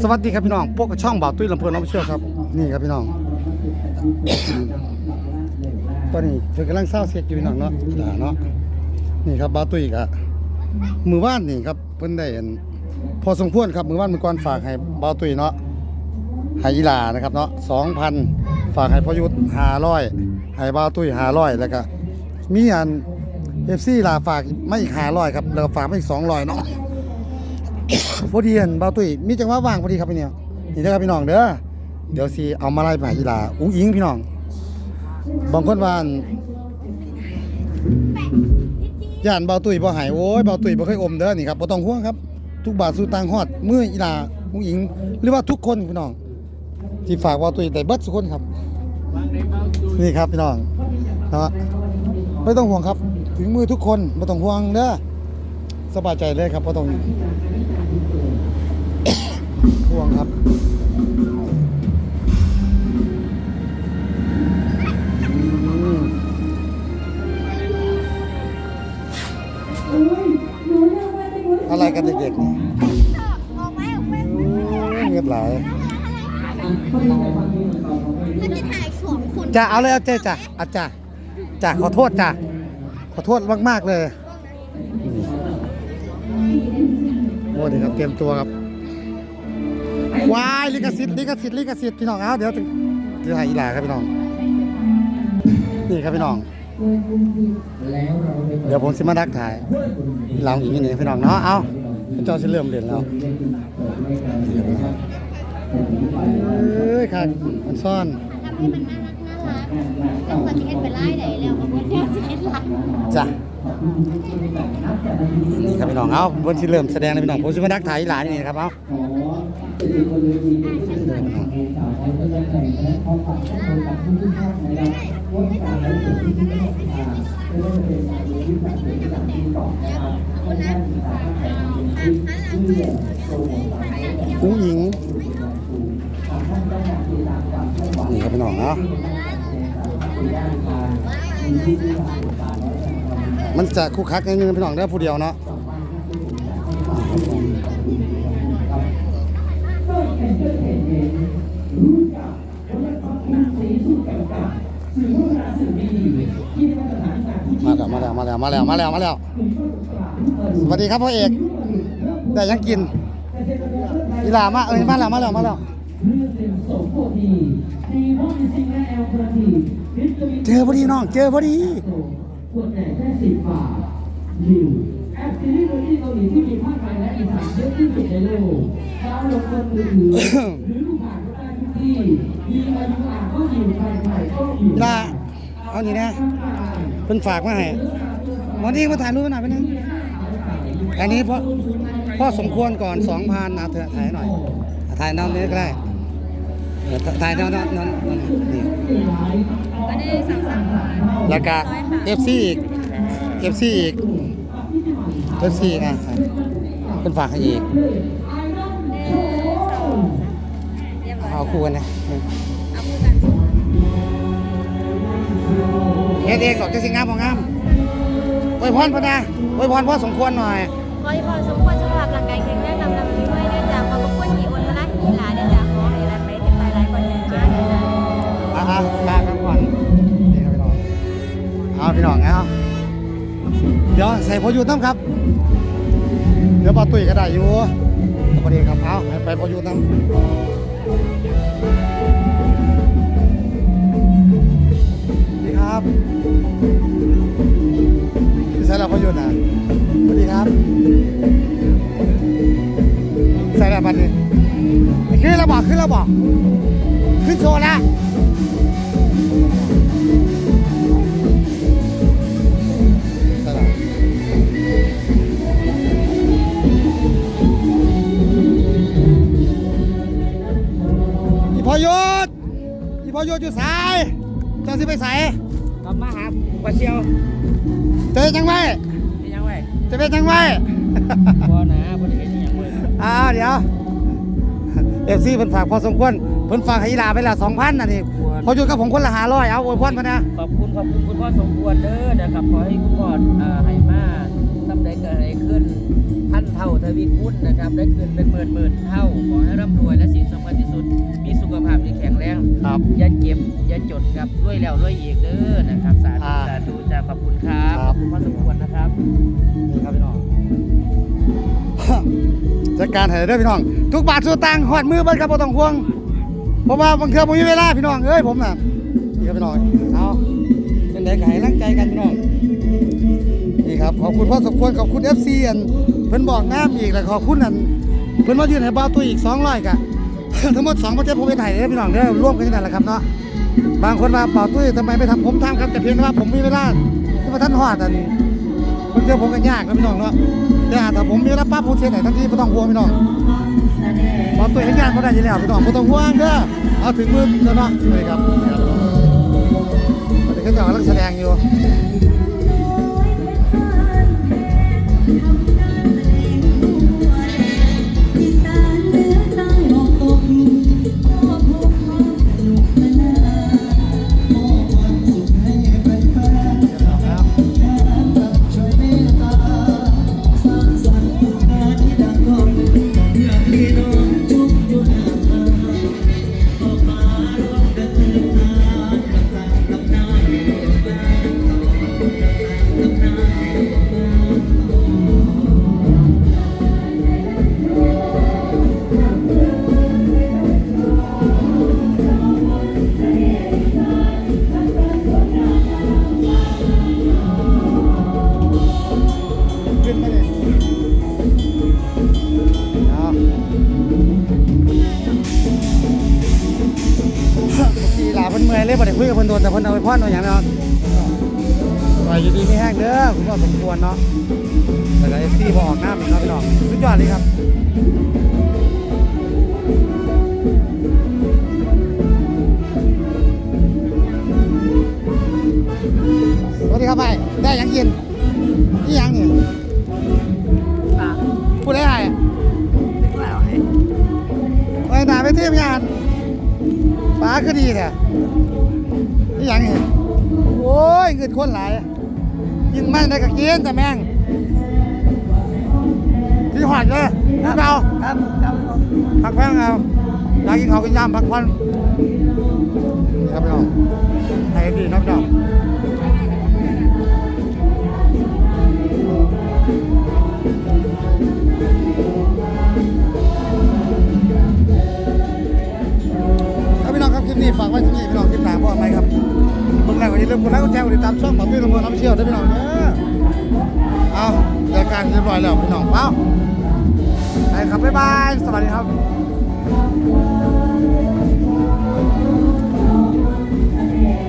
สวัสดีครับพี่น้องพวกช่องบ่าวตุ้ยลำเพลินน้องเชื่อครับ นี่ครับพี่น้อง ตอนนี้เธอกำลังเศร้าเสียอยู่พี่น้องเนาะด่าเนาะ นี่ครับบ่าวตุ้ยกะมือว่านนี่ครับเพิ่นได้อันพอสมควรครับมือว่านมือก่อนฝากให้บ่าวตุ้ยเนาะห้ยีลานะครับเนาะสองพันฝากให้พยุทธ์ห้าร้อยให้บ่าวตุ้ยห้าร้อยแล้วก็มีอันเอฟซีลาฝากไม่อีกห้าร้อยครับแล้วฝากมาอีกสองร้อยเนาะ พอดีเห็นบ่าวตุ้ยมีจังหวะว่างพอดีครับพี่เนี่ยนี่นะครับพี่น้องเด้อเดี๋ยวสิเอามาไล่ไปหาอีหลาอุ้งอิงพี่น้องบางคนว่านย่านบาตุยบ่หายโอ้ยบาตุยบ่เคยอมเด้อนี่ครับบ่ต้องห่วงครับ ทุกบาทสู้ตังฮอดมืออีหลาอุ้งอิง หรือว่าทุกคนพี่น้อง ที่ฝากบาตุยได้เบิดทุกคนครับ นี่ครับพี่น้องเนาะไม่ต้องห่วงครับ ถึงมือทุกคนไม่ต้องห่วงเด้อสบายใจเลยครับบ่ต้อง วงครับอืมอะไรกันเด็กๆนี่ออกไหมออกไหมโอ้ยเงือดไหลถ้าจะถ่ายสองคนจ้าเอาเลยเอาเจ๊จ้าอาจ้าจ้าขอโทษจ้าขอโทษมาก ๆ เลยโอ้ดีครับเตรียมตัวครับวาย ลิขสิทธิ์ลิขสิทธิ์ลิขสิทธิ์พี่น้องเอาเดี๋ยวถึงเดี๋จะให้อีหลาครับพี่น้อง นี่ครับพี่น้อง เดี๋ยวผมสิมาดักถ่ายเราอีกนิดนึงพี่น้องเนาะ เอาเจ้าสิเริ่มเรียนแล้วเอ้ยค่ะมันซ่อนทำให้มันน่ารักนะคะแล้วคนที่เห็นไปไล่ไหนแล้วก็บนเดียวจ้ะนี่ครับพี่น้อง เอาบนสิเริ่มแสดงเลยพี่น้องผมสิมาดักถ่ายอีหลานี่ครับเอา ไปไล่ไหนแล้วก็วนเดียวจะเห็นหลังจ้ะนี่ครับพี่น้องเอาบนสิเริ่มแสดงนะพี่น้องผมสิมาดักถ่ายอีหลานนี่นะครับเอาผู้หญิงนี่ครับพี่น้องเนาะมันจะคุกคักนิดนึงพี่น้องได้ผู้เดียวเนาะ มาแล้วมาแล้วมาแล้วมาแล้วสวัสดีครับพ่อเอกได้ยังกินอีหลามาเอ้ยมาแล้วมาแล้วมาแล้วเจอพอดีน้องเจอพอดีขวดใหญ่แค่สิบบาทอยู่แอปซีรีส์ที่เกาหลีที่มีภาคไทยและอีสานเยอะที่สุดในโลกดาวน์โหลดบนมือถือหรือดูผ่านก็ได้ทุกที่มีอายุอ่านก็อยู่ไทยไทยก็อยู่ลาเอานี่นะเพิ่นฝากมาให้ วันนี้มาถ่ายรูปหน่อยไปนึงอันนี้พ่อพ่อสมควรก่อนสองพันนะเถอะถ่ายหน่อยอะถ่ายน้องนี้ก็ได้เออถ่ายน้องน้องน้องน้องนี่ก็ได้สามสามแล้วก็เอฟซีอีกเอฟซีอีกเอฟซีอะเพิ่นฝากให้อีกเรียบร้อยเอาคู่กันนะเอาคู่กันเฮ็ดเองหรอกจะสิงามบ่งาม อวยพรพ่อนะอวยพรพ่อสมควรหน่อย ขอให้พ่อสมควรสุขภาพร่างกายแข็งแรงลำลำด้วยด้วยจากขอบพระคุณที่โอนมาลักกีฬาด้วยจากขอให้รันไปถึงไปหลายกว่าใจมากเลยจ้ะอะอะลากันก่อนนี่ครับพี่น้องเอาพี่น้องเอาเดี๋ยวใส่พออยู่น้ำครับ เดี๋ยวปาตุ้ยก็ได้อยู่พอดีครับเอาให้ไปพออยู่น้ำดีครับ ล้วบัดนี้ขึ้นแล้วบอกขึ้นแล้วบอกขึ้นโชว์แล้วใช่แล้วอีพอยุดอีพอยุดอยู่สายเจ้าสิไปใส่กลับมาหาปลาเชียวเจอจังไว้นี่ยังไงจะเป็นจังไว้บ่นะบ่ได้เห็น อิหยังเลยอ้าวเดี๋ยวเอฟซีเพิ่นฝากพอสมควรเพิ่นฝากให้อีหลาไปละสองพันน่ะนี่พอยุดกับผมคนละห้าร้อยเอาอวยพรมานะ ขอบคุณขอบคุณคุณพ่อสมควรเด้อนะครับขอให้คุณพ่ออ่าให้มาทำใดก็ให้ขึ้นพันเทเท่าทวีคูณนะครับได้คืนเป็นหมื่นหมื่นเท่าขอให้ร่ำรวยและสิ่งสำคัญที่สุด มีสุขภาพที่แข็งแรงครับ อย่าเจ็บอย่าจดครับด้วยแล้วด้วยอีกเด้อนะครับสาธุอ่าสาธุจ้าขอบคุณครับคขรับอบคุณพอสมควรนะครับ นี่ครับพี่น้อง จัดการให้ได้อพี่น้อง ทุกบาททุกตังค์หอดมือเบิดครับบ่ต้องห่วงเพราะว่าบางเทื่อผมมีเวลาพี่น้องเอ้ยผมน่ะนี่ครับพี่น้องเอาเป็นไดก็ให้ร่างใจกันพี่น้องนี่ครับขอบคุณพ่อสมควรขอบคุณ FC อันเพิ่นบอกน้ำอีกแล้วขอบคุณอันเพิ่นมายืนให้บ่าวตุ้อีก200กะทั้งหมด2ประเทศผมไปถ่ายเด้อพี่น้องเด้อร่วมกันนั่นแหละครับเนาะบางคนว่าบ่าตุ้ยทำไมไม่ทำผมทำครับแต่เพียงว่าผมมีเวลาที่ว่าท่านฮอดอัน มันเทื่อผมก็ยากนะพี่น้องเนาะแต่ถ้าผมมีรับปั๊บผมเสียไหนทันทีบ่ต้องห่วงพี่น้องพอตัวเห็นงานก็ได้อยู่แล้วพี่น้องบ่ต้องห่วงเด้อเอาถึงมือแล้วเนาะนี่ครับมันนี้เขาจะกำลังแสดงอยู่ เพิ่นเมื่อยเลยบ่ได้คุยกับเพิ่นโดนแต่เพิ่นเอาไปพรเอาหยังเนาะไปอยู่ดีไม่แห้งเด้อคุณพ่อสมควรเนาะแต่ก็ FC บ่ออกน้ำอีกเนาะพี่น้องสุดยอดเลยครับสวัสดีครับไปได้ยังกินนี่ยังนี่พู ก็ดีแท้นี่ยังนี่โอ้ยเงินคนหลายกินแม่งได้กับกินแต่แม่งที่หอดเลยครับเอาครับพักแป้งเอาอยากกินเขาวกินยำพักผ่อนนี่ครับพี่น้องให้ดีเนาะพี่น้อง มกดไลค์กดแชร์กดติดตามช่องหมอตุ้ยลำเพลิน้ำเชี่ยวได้พี่น้องเด้อเอารายการเรียบร้อยแล้วพี่น้องเป้าไปครับบ๊ายบาย สวัสดีครับ